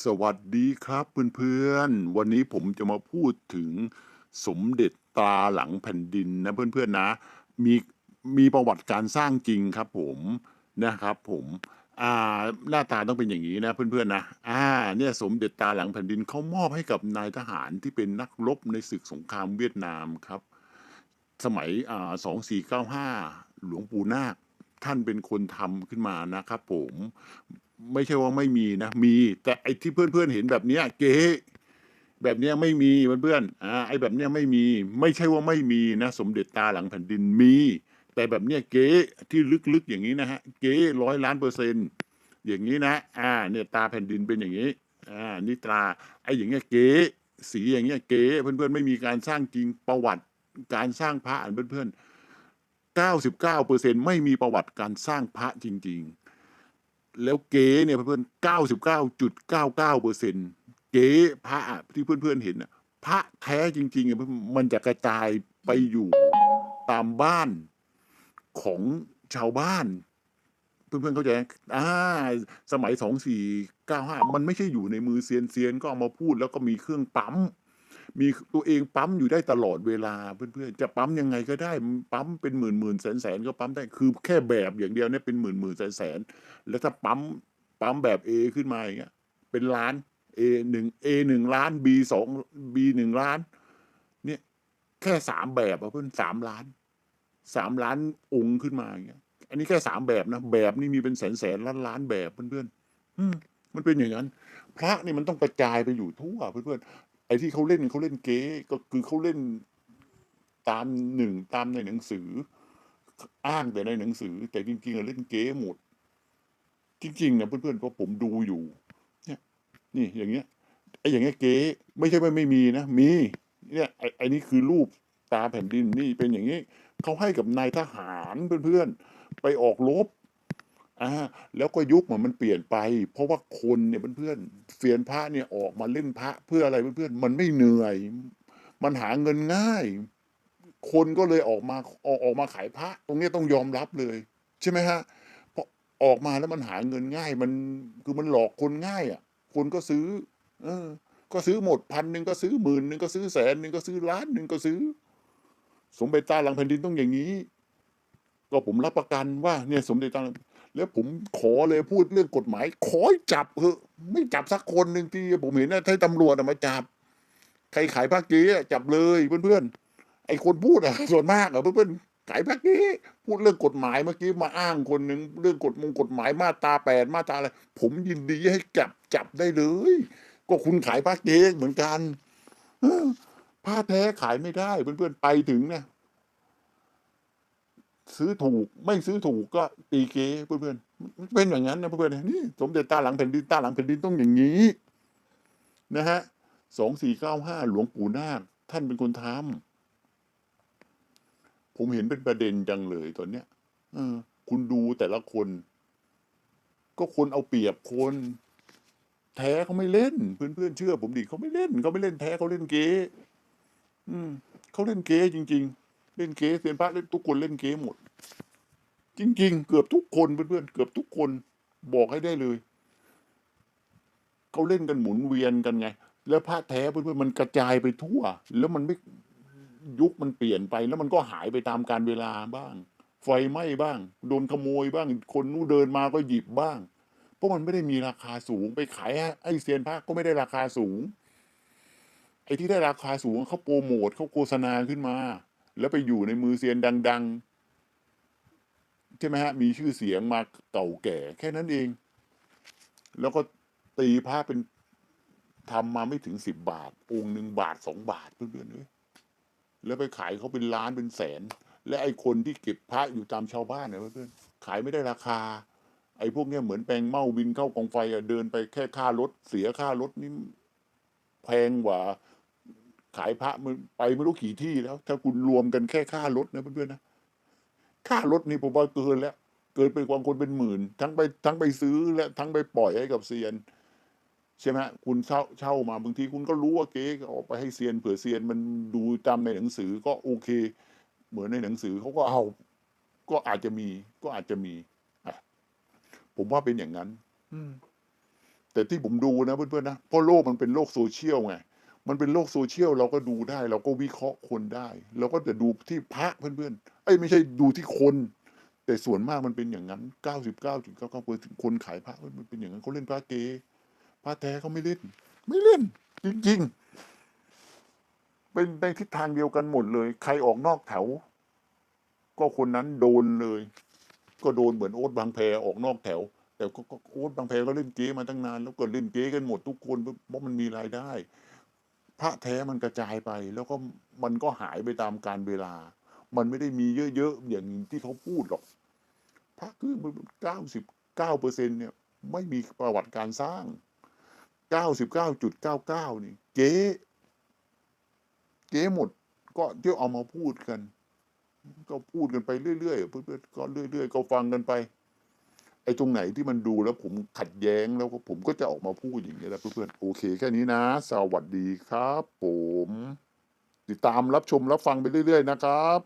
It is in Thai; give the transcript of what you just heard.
สวัสดีครับเพื่อนๆ วันนี้ผมจะมาพูดถึงสมเด็จตราหลังแผ่นดินนะเพื่อนๆนะ มีมีประวัติการสร้างจริงครับผมนะครับผมอ่าหน้าตาต้องเป็นอย่างนี้นะเพื่อนๆนะอ่าเนี่ยสมเด็จตาหลังแผ่นดินเขามอบให้กับนายทหารที่เป็นนักรบในศึกสงครามเวียดนามครับ สมัยอ่าสองสี่เก้าห้าหลวงปู่นาคท่านเป็นคนทำขึ้นมานะครับผม ไม่ใช่ว่าไม่มีนะ มีแต่ไอ้ที่เพื่อนๆเห็นแบบเนี้ยเก๋แบบเนี้ยไม่มีเพื่อนๆอ่าไอ้แบบเนี้ยไม่มี ไม่ใช่ว่าไม่มีนะ สมเด็จตาหลังแผ่นดินมี แต่แบบเนี้ยเก๋ที่ลึกๆอย่างนี้นะฮะเก๋ร้อยล้านเปอร์เซ็นต์อย่างนี้นะอ่าเนี่ยตาแผ่นดินเป็นอย่างนี้อ่านี่ตราไอ้อย่างเงี้ยเก๋สีอย่างเงี้ยเก๋เพื่อนๆไม่มีการสร้างจริงประวัติการสร้างพระอ่านเพื่อนๆเก้าสิบเก้าเปอร์เซ็นไม่มีประวัติการสร้างพระจริง ๆ แล้วเก๋เนี่ยเพื่อนเก้าสิบเก้าจุดเก้าเก้าเปอร์เซ็นเก๋พระที่เพื่อนๆเห็นน่ะพระแท้จริงๆอะเพื่อนมันจะกระจายไปอยู่ตามบ้านของชาวบ้าน เพื่อนๆเข้าใจไหมอ่าสมัยสองสี่เก้าห้ามันไม่ใช่อยู่ในมือเซียนเซียนก็เอามาพูดแล้วก็มีเครื่องปั๊ม มีตัวเองปั๊มอยู่ได้ตลอดเวลาเพื่อนๆจะปั๊มยังไงก็ได้ปั๊มเป็นหมื่นหมื่นแสนแสนก็ปั๊มได้คือแค่แบบอย่างเดียวเนี่ยเป็นหมื่นหมื่นแสนแสนแล้วถ้าปั๊มปั๊มแบบ A ขึ้นมาอย่างเงี้ยเป็นล้าน A หนึ่ง A หนึ่งล้าน B สอง B หนึ่งล้าน เนี่ยแค่สามแบบอะเพื่อนสามล้านสามล้านองค์ขึ้นมาอย่างเงี้ย อันนี้แค่สามแบบนะ แบบนี่มีเป็นแสนแสนล้านล้านแบบเพื่อนๆอืมมันเป็นอย่างนั้น พระนี่มันต้องกระจายไปอยู่ทั่วเพื่อนๆ อ้ที่เขาเล่นเขาเล่นเก๊ก็คือเขาเล่นตามหนึ่งตามในหนังสือ อ้างแต่ในหนังสือ แต่จริงๆเล่นเก๊หมด จริงๆนะเพื่อนๆเพราะผมดูอยู่ เนี่ย นี่อย่างเงี้ยไอ้อย่างเงี้ยเก๊ไม่ใช่ว่าไม่มีนะมี เนี่ยไอ้ไอ้นี่คือรูปตาแผ่นดินนี่เป็นอย่างนี้เขาให้กับนายทหารเพื่อนๆไปออกรบ อ่าแล้วก็ยุคมันมันเปลี่ยนไป เพราะว่าคนเนี่ยเพื่อนๆเฟียนพระเนี่ยออกมาเล่นพระเพื่ออะไรเพื่อนๆมันไม่เหนื่อย มันหาเงินง่าย คนก็เลยออกมาออกออกมาขายพระ ตรงนี้ต้องยอมรับเลย ใช่ไหมฮะเพราะออกมาแล้วมันหาเงินง่าย มันคือมันหลอกคนง่ายอะ คนก็ซื้อ เออ ก็ซื้อหมดพันหนึ่งก็ซื้อหมื่นหนึ่งก็ซื้อแสนหนึ่งก็ซื้อล้านหนึ่งก็ซื้อ สมเด็จตาหลังแผ่นดินต้องอย่างนี้ก็ผมรับประกันว่าเนี่ยสมเด็จตาหลัง แล้วผมขอเลยพูดเรื่องกฎหมาย ขอจับเถอะไม่จับสักคนหนึ่งที่ผมเห็นนะให้ตำรวจมาจับ ใครขายภาคเกี้จับเลยเพื่อนๆไอ้คนพูดอะส่วนมากอะเพื่อนๆขายภาคเกี้พูดเรื่องกฎหมายเมื่อกี้มาอ้างคนหนึ่งเรื่องกฎมงกฎหมายมาตาแปดมาตาอะไรผมยินดีให้จับจับได้เลย ก็คุณขายภาคเกี้เหมือนกันผ้าแท้ขายไม่ได้เพื่อนๆไปถึงเนี่ย ซื้อถูกไม่ซื้อถูกก็ตีเก้เพื่อนๆมันเป็นอย่างนั้นนะเพื่อนๆนี่สมเด็จตาหลังแผ่นดินตาหลังแผ่นดินต้องอย่างนี้ นะฮะสองสี่เก้าห้าหลวงปู่นาคท่านเป็นคนทำผมเห็นเป็นประเด็นจังเลยตอนเนี้ยเออ คุณดูแต่ละคน ก็คนเอาเปรียบคน แท้เขาไม่เล่น เพื่อนๆเชื่อ ผมดิเขาไม่เล่นเขาไม่เล่นแท้เขาเล่นเก๊อืมเขาเล่นเก๊จริง ๆ เล่นเก๊เซียนพระเล่นทุกคนเล่นเก๊หมด จริง ๆ เกือบทุกคนเพื่อนๆเกือบทุกคนบอกให้ได้เลยเขาเล่นกันหมุนเวียนกันไง แล้วพระแท้เพื่อนๆมันกระจายไปทั่ว แล้วมันไม่ยุคมันเปลี่ยนไป แล้วมันก็หายไปตามการเวลาบ้าง ไฟไหม้บ้าง โดนขโมยบ้าง คนนู้นเดินมาก็หยิบบ้าง เพราะมันไม่ได้มีราคาสูงไปขายไอ้เซียนพระก็ไม่ได้ราคาสูงไอ้ที่ได้ราคาสูงเขาโปรโมทเขาโฆษณาขึ้นมา แล้วไปอยู่ในมือเซียนดัง ๆ ใช่ไหมฮะ มีชื่อเสียงมาเก่าแก่ แค่นั้นเอง แล้วก็ตีพระเป็นทำมาไม่ถึงสิบบาท องค์หนึ่งบาทสองบาทเพื่อนๆเลยแล้วไปขายเขาเป็นล้านเป็นแสน และไอ้คนที่เก็บพระอยู่ตามชาวบ้านเนี่ยเพื่อนๆขายไม่ได้ราคา ไอ้พวกเนี้ยเหมือนแปลงเมาบินเข้ากองไฟอะเดินไปแค่ค่ารถเสียค่ารถนี่แพงกว่า ขายพระมันไปไม่รู้กี่ที่แล้ว ถ้าคุณรวมกันแค่ค่ารถนะเพื่อนๆนะค่ารถนี่ผมว่าเกินแล้ว เกินไปกว่าคนเป็นหมื่น ทั้งไปทั้งไปซื้อและทั้งไปปล่อยให้กับเซียนใช่ไหมคุณเช่าเช่ามาบางทีคุณก็รู้ว่าเก๊ก็เออกไปให้เซียนเผื่อเซียนมันดูตามในหนังสือก็โอเค เหมือนในหนังสือเขาก็เอา ก็อาจจะมีก็อาจจะมีอะผมว่าเป็นอย่างนั้น อืมแต่ที่ผมดูนะเพื่อนๆนะเพราะโลกมันเป็นโลกโซเชียลไง มันเป็นโลกโซเชียลเราก็ดูได้ เราก็วิเคราะห์คนได้ เราก็จะดูที่พระเพื่อนๆเอ้ยไม่ใช่ดูที่คน แต่ส่วนมากมันเป็นอย่างนั้น99.99%คนขายพระมันเป็นอย่างนั้นเขาเล่นพระเกพระแท้เขาไม่เล่น ไม่เล่น จริงๆ เป็นในทิศทางเดียวกันหมดเลย ใครออกนอกแถว ก็คนนั้นโดนเลย ก็โดนเหมือนโอ๊ตบางแพออกนอกแถว แต่ก็ก็โอ๊ตบางแพก็เล่นเก๊มาตั้งนาน แล้วก็เล่นเก๊กันหมดทุกคนเพราะมันมีรายได้ พระแท้มันกระจายไป แล้วก็มันก็หายไปตามการเวลา มันไม่ได้มีเยอะๆอย่างที่เขาพูดหรอกพระคือเก้าสิบเก้าเปอร์เซ็นเนี่ยไม่มีประวัติการสร้างเก้าสิบเก้าจุดเก้าเก้านี่เก๊เก๊หมดก็เที่ยวเอามาพูดกัน ก็พูดกันไปเรื่อยๆเพื่อนๆก็เรื่อย ๆ ก็ฟังกันไป ไอ้ตรงไหนที่มันดูแล้วผมขัดแย้งแล้วก็ผมก็จะออกมาพูดอย่างนี้ยแหละเพื่อนๆโอเคแค่นี้นะ สวัสดีครับ ผม ติดตามรับชมรับฟังไปเรื่อย ๆ นะครับ